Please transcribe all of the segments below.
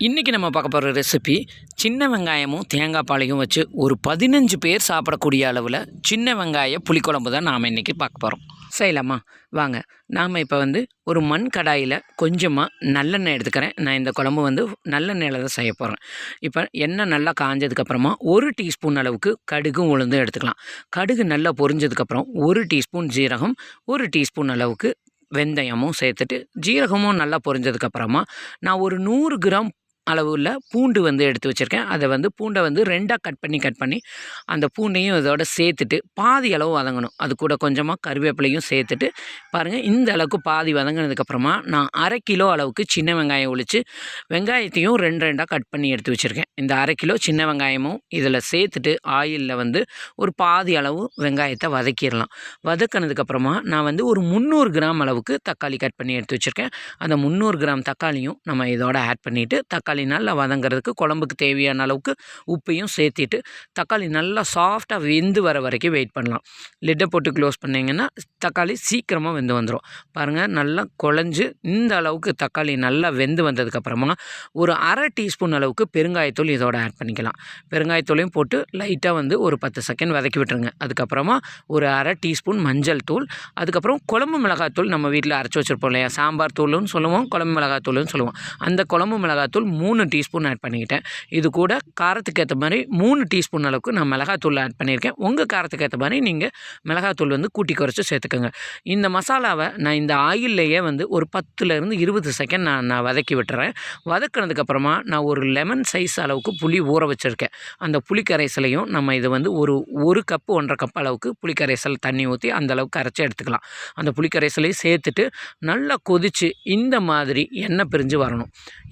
இன்றைக்கி நம்ம பார்க்க போகிற ரெசிபி சின்ன வெங்காயமும் தேங்காய் பாலையும் வச்சு ஒரு பதினஞ்சு பேர் சாப்பிடக்கூடிய அளவில் சின்ன வெங்காய புளிக்குழம்பு தான் நாம் இன்றைக்கி பார்க்க போகிறோம் செய்யலாமா? வாங்க. நாம் இப்போ வந்து ஒரு மண் கடாயில் கொஞ்சமாக நல்லெண்ணெய் எடுத்துக்கிறேன். நான் இந்த குழம்பு வந்து நல்லெண்ணெயில் தான் செய்ய போகிறேன் இப்போ எண்ணெய் நல்லா காஞ்சதுக்கப்புறமா ஒரு டீஸ்பூன் அளவுக்கு கடுகும் உளுந்தும் எடுத்துக்கலாம். கடுகு நல்லா பொரிஞ்சதுக்கப்புறம் ஒரு டீஸ்பூன் ஜீரகம் ஒரு டீஸ்பூன் அளவுக்கு வெந்தயமும் சேர்த்துட்டு ஜீரகமும் நல்லா பொரிஞ்சதுக்கப்புறமா நான் ஒரு நூறு கிராம் அளவில் பூண்டு வந்து எடுத்து வச்சுருக்கேன். அதை வந்து பூண்டை வந்து ரெண்டாக கட் பண்ணி கட் பண்ணி அந்த பூண்டையும் இதோட சேர்த்துட்டு பாதி அளவு வதங்கணும். அது கூட கொஞ்சமாக கருவேப்பிலையும் சேர்த்துட்டு பாருங்கள் இந்த அளவுக்கு பாதி வதங்கினதுக்கப்புறமா நான் அரை கிலோ அளவுக்கு சின்ன வெங்காயம் ஒழிச்சு வெங்காயத்தையும் ரெண்டு ரெண்டாக கட் பண்ணி எடுத்து வச்சுருக்கேன். இந்த அரை கிலோ சின்ன வெங்காயமும் இதில் சேர்த்துட்டு ஆயிலில் வந்து ஒரு பாதி அளவு வெங்காயத்தை வதக்கிடலாம். வதக்கினதுக்கப்புறமா நான் வந்து ஒரு முந்நூறு கிராம் அளவுக்கு தக்காளி கட் பண்ணி எடுத்து வச்சுருக்கேன். அந்த முந்நூறு கிராம் தக்காளியும் நம்ம இதோட ஆட் பண்ணிவிட்டு தக்காளி தக்காளி நல்லா வதங்கிறதுக்கு குழம்புக்கு தேவையான அளவுக்கு உப்பையும் சேர்த்திட்டு தக்காளி நல்லா சாஃப்டாக வெந்து வர வரைக்கும் வெயிட் பண்ணலாம். லிட்டை போட்டு க்ளோஸ் பண்ணிங்கன்னா தக்காளி சீக்கிரமாக வெந்து வந்துடும் பாருங்கள் நல்லா குழஞ்சு இந்த அளவுக்கு தக்காளி நல்லா வெந்து வந்ததுக்கப்புறமா ஒரு அரை டீஸ்பூன் அளவுக்கு பெருங்காயத்தூள் இதோட ஆட் பண்ணிக்கலாம். பெருங்காயத்தூளையும் போட்டு லைட்டாக வந்து ஒரு பத்து செகண்ட் வதக்கி விட்டுருங்க. அதுக்கப்புறமா ஒரு அரை டீஸ்பூன் மஞ்சள் தூள் அதுக்கப்புறம் குழம்பு மிளகாத்தூள் நம்ம வீட்டில் அரைச்சி வச்சுருப்போம் இல்லையா? சாம்பார் தூள்னு சொல்லுவோம் குழம்பு மிளகாத்தூள்னு சொல்லுவோம். அந்த குழம்பு மிளகாத்தூள் மூணு டீஸ்பூன் ஆட் பண்ணிக்கிட்டேன். இது கூட காரத்துக்கு ஏற்ற மாதிரி மூணு டீஸ்பூன் அளவுக்கு நான் மிளகாத்தூள் ஆட் பண்ணியிருக்கேன். உங்கள் காரத்துக்கு ஏற்ற மாதிரி நீங்கள் மிளகாத்தூள் வந்து கூட்டி குறைச்சி சேர்த்துக்கோங்க. இந்த மசாலாவை நான் இந்த ஆயில்லையே வந்து ஒரு பத்துலேருந்து இருபது செகண்ட் நான் நான் வதக்கி விட்டுறேன். வதக்கினதுக்கப்புறமா நான் ஒரு லெமன் சைஸ் அளவுக்கு புளி ஊற வச்சுருக்கேன். அந்த புளி கரைசலையும் நம்ம இதை வந்து ஒரு ஒரு கப்பு ஒன்றரை கப் அளவுக்கு புளி கரைசல் தண்ணி ஊற்றி அந்த அளவுக்கு அரைச்சி எடுத்துக்கலாம். அந்த புளி கரைசலையும் சேர்த்துட்டு நல்லா கொதித்து இந்த மாதிரி எண்ணெய் பிரிஞ்சு வரணும்.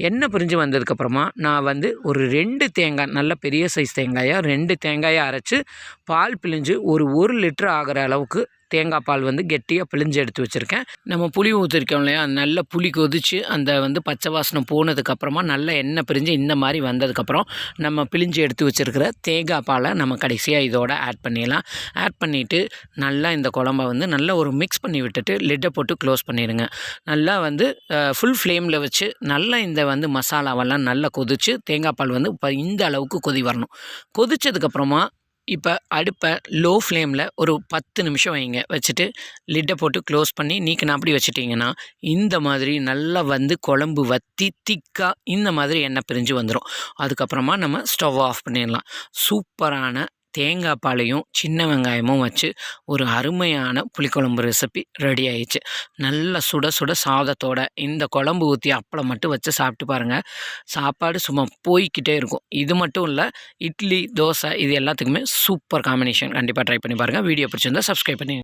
எண்ணெய் பிரிஞ்சு வந்தது அதுக்கப்புறமா நான் வந்து ஒரு ரெண்டு தேங்காய் நல்ல பெரிய சைஸ் தேங்காயாக ரெண்டு தேங்காயை அரைச்சி பால் பிழிஞ்சு ஒரு ஒரு லிட்டர் ஆகிற அளவுக்கு தேங்காய் பால் வந்து கெட்டியாக பிழிஞ்சு எடுத்து வச்சுருக்கேன். நம்ம புளி ஊற்றிருக்கோம் இல்லையா? நல்ல புளி கொதித்து அந்த வந்து பச்சை வாசனை போனதுக்கப்புறமா நல்ல எண்ணெய் பிரிஞ்சு இந்த மாதிரி வந்ததுக்கப்புறம் நம்ம பிழிஞ்சு எடுத்து வச்சுருக்கிற தேங்காய் பாலை நம்ம கடைசியாக இதோட ஆட் பண்ணிடலாம். ஆட் பண்ணிவிட்டு நல்லா இந்த குழம்ப வந்து நல்லா ஒரு மிக்ஸ் பண்ணி விட்டுட்டு லிட்டை போட்டு க்ளோஸ் பண்ணிடுங்க. நல்லா வந்து ஃபுல் ஃப்ளேமில் வச்சு நல்லா இந்த வந்து மசாலாவெல்லாம் நல்லா கொதித்து தேங்காய் பால் வந்து இப்போ இந்த அளவுக்கு கொதி வரணும். கொதிச்சதுக்கப்புறமா இப்போ அடுப்பை லோ ஃப்ளேமில் ஒரு பத்து நிமிஷம் வைங்க. வச்சுட்டு லிட்டை போட்டு க்ளோஸ் பண்ணி நீக்கின அப்படி வச்சுட்டிங்கன்னா இந்த மாதிரி நல்லா வந்து குழம்பு வத்தி திக்காக இந்த மாதிரி எண்ணெய் பிரிஞ்சு வந்துடும் அதுக்கப்புறமா நம்ம ஸ்டவ் ஆஃப் பண்ணிடலாம். சூப்பரான தேங்காய் பாலையும் சின்ன வெங்காயமும் வச்சு ஒரு அருமையான புளிக்குழம்பு ரெசிபி ரெடி ஆயிடுச்சு. நல்ல சுட சுட சாதத்தோட இந்த குழம்பு ஊற்றி அப்பளம் மட்டும் வச்சு சாப்பிட்டு பாருங்கள் சாப்பாடு சும்மா போய்க்கிட்டே இருக்கும். இது மட்டும் இல்லை இட்லி தோசை இது எல்லாத்துக்குமே சூப்பர் காம்பினேஷன் கண்டிப்பாக ட்ரை பண்ணி பாருங்கள் வீடியோ பிடிச்சிருந்தா சப்ஸ்கிரைப் பண்ணி